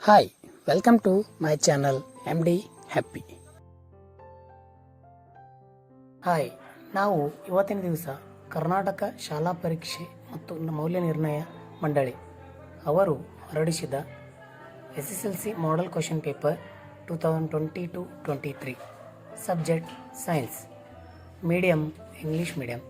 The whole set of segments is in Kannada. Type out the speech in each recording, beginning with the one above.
Hi welcome to my channel M D happy hi ನಾವು ಇವತ್ತಿನ ದಿವಸ ಕರ್ನಾಟಕ ಶಾಲಾ ಪರೀಕ್ಷೆ ಮತ್ತು ಮೌಲ್ಯ ನಿರ್ಣಯ ಮಂಡಳಿ ಅವರು ಹೊರಡಿಸಿದ S S L C model question paper two thousand twenty two twenty three subject science medium English medium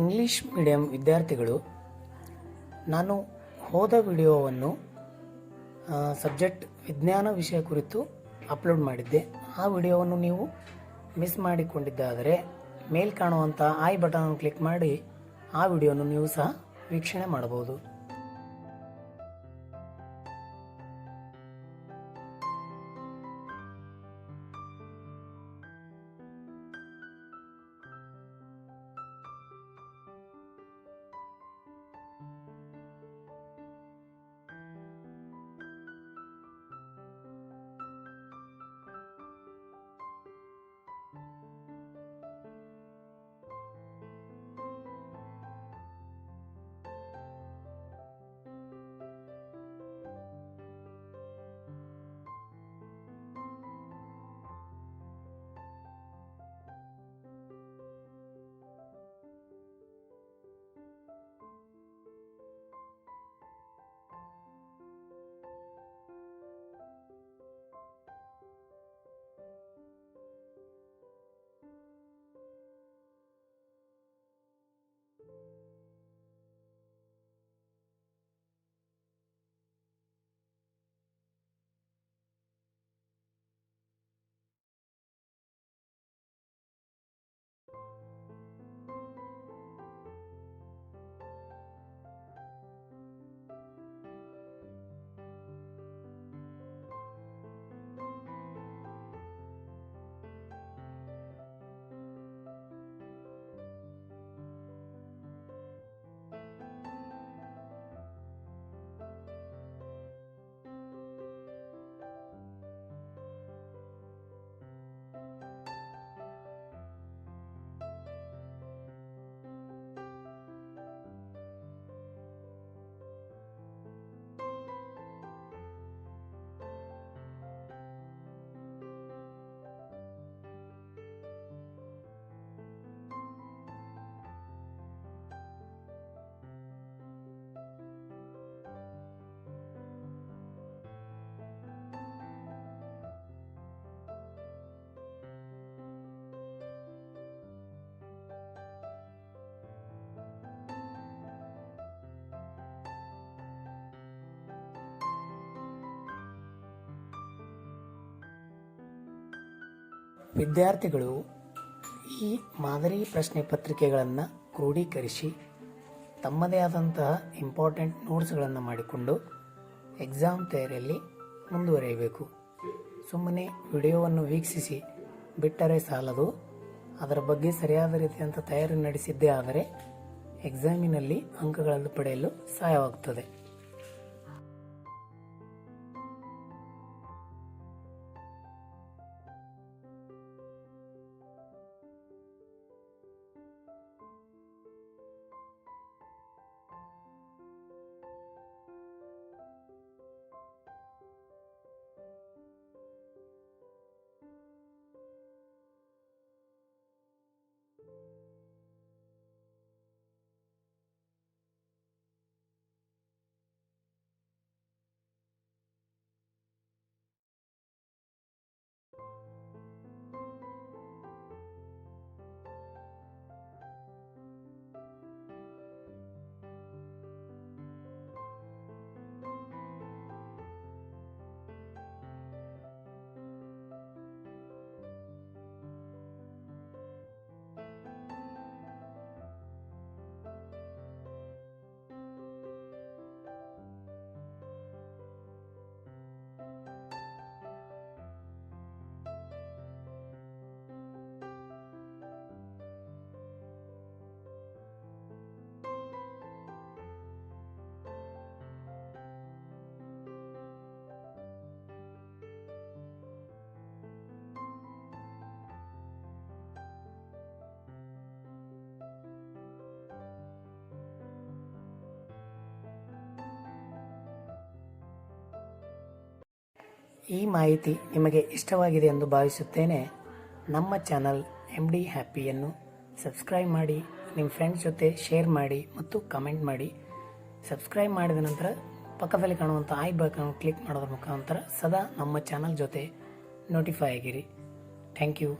English medium ವಿದ್ಯಾರ್ಥಿಗಳು, ನಾನು ಹೋದ ವಿಡಿಯೋವನ್ನು ಸಬ್ಜೆಕ್ಟ್ ವಿಜ್ಞಾನ ವಿಷಯ ಕುರಿತು ಅಪ್ಲೋಡ್ ಮಾಡಿದ್ದೆ. ಆ ವಿಡಿಯೋವನ್ನು ನೀವು ಮಿಸ್ ಮಾಡಿಕೊಂಡಿದ್ದಾದರೆ ಮೇಲ್ ಕಾಣುವಂಥ ಐ ಬಟನ್ ಕ್ಲಿಕ್ ಮಾಡಿ, ಆ ವಿಡಿಯೋವನ್ನು ನೀವು ಸಹ ವೀಕ್ಷಣೆ ಮಾಡಬಹುದು. ವಿದ್ಯಾರ್ಥಿಗಳು ಈ ಮಾದರಿ ಪ್ರಶ್ನೆ ಪತ್ರಿಕೆಗಳನ್ನು ಕ್ರೋಢೀಕರಿಸಿ ತಮ್ಮದೇ ಆದಂತಹ ಇಂಪಾರ್ಟೆಂಟ್ ನೋಟ್ಸ್ಗಳನ್ನು ಮಾಡಿಕೊಂಡು ಎಕ್ಸಾಮ್ ತಯಾರಿಯಲ್ಲಿ ಮುಂದುವರಿಯಬೇಕು. ಸುಮ್ಮನೆ ವಿಡಿಯೋವನ್ನು ವೀಕ್ಷಿಸಿ ಬಿಟ್ಟರೆ ಸಾಲದು. ಅದರ ಬಗ್ಗೆ ಸರಿಯಾದ ರೀತಿಯಂಥ ತಯಾರಿ ನಡೆಸಿದ್ದೇ ಆದರೆ ಎಕ್ಸಾಮಿನಲ್ಲಿ ಅಂಕಗಳನ್ನು ಪಡೆಯಲು ಸಹಾಯವಾಗುತ್ತದೆ ಈ ಮಾಹಿತಿ ನಿಮಗೆ ಇಷ್ಟವಾಗಿದೆ ಎಂದು ಭಾವಿಸುತ್ತೇನೆ. ನಮ್ಮ ಚಾನಲ್ ಎಂ ಡಿ ಹ್ಯಾಪಿಯನ್ನು ಸಬ್ಸ್ಕ್ರೈಬ್ ಮಾಡಿ, ನಿಮ್ಮ ಫ್ರೆಂಡ್ಸ್ ಜೊತೆ ಶೇರ್ ಮಾಡಿ ಮತ್ತು ಕಮೆಂಟ್ ಮಾಡಿ. ಸಬ್ಸ್ಕ್ರೈಬ್ ಮಾಡಿದ ನಂತರ ಪಕ್ಕದಲ್ಲಿ ಕಾಣುವಂಥ ಐ ಬಟನ್ ಕ್ಲಿಕ್ ಮಾಡೋದ್ರ ಮುಖಾಂತರ ಸದಾ ನಮ್ಮ ಚಾನಲ್ ಜೊತೆ ನೋಟಿಫೈ ಆಗಿರಿ. Thank you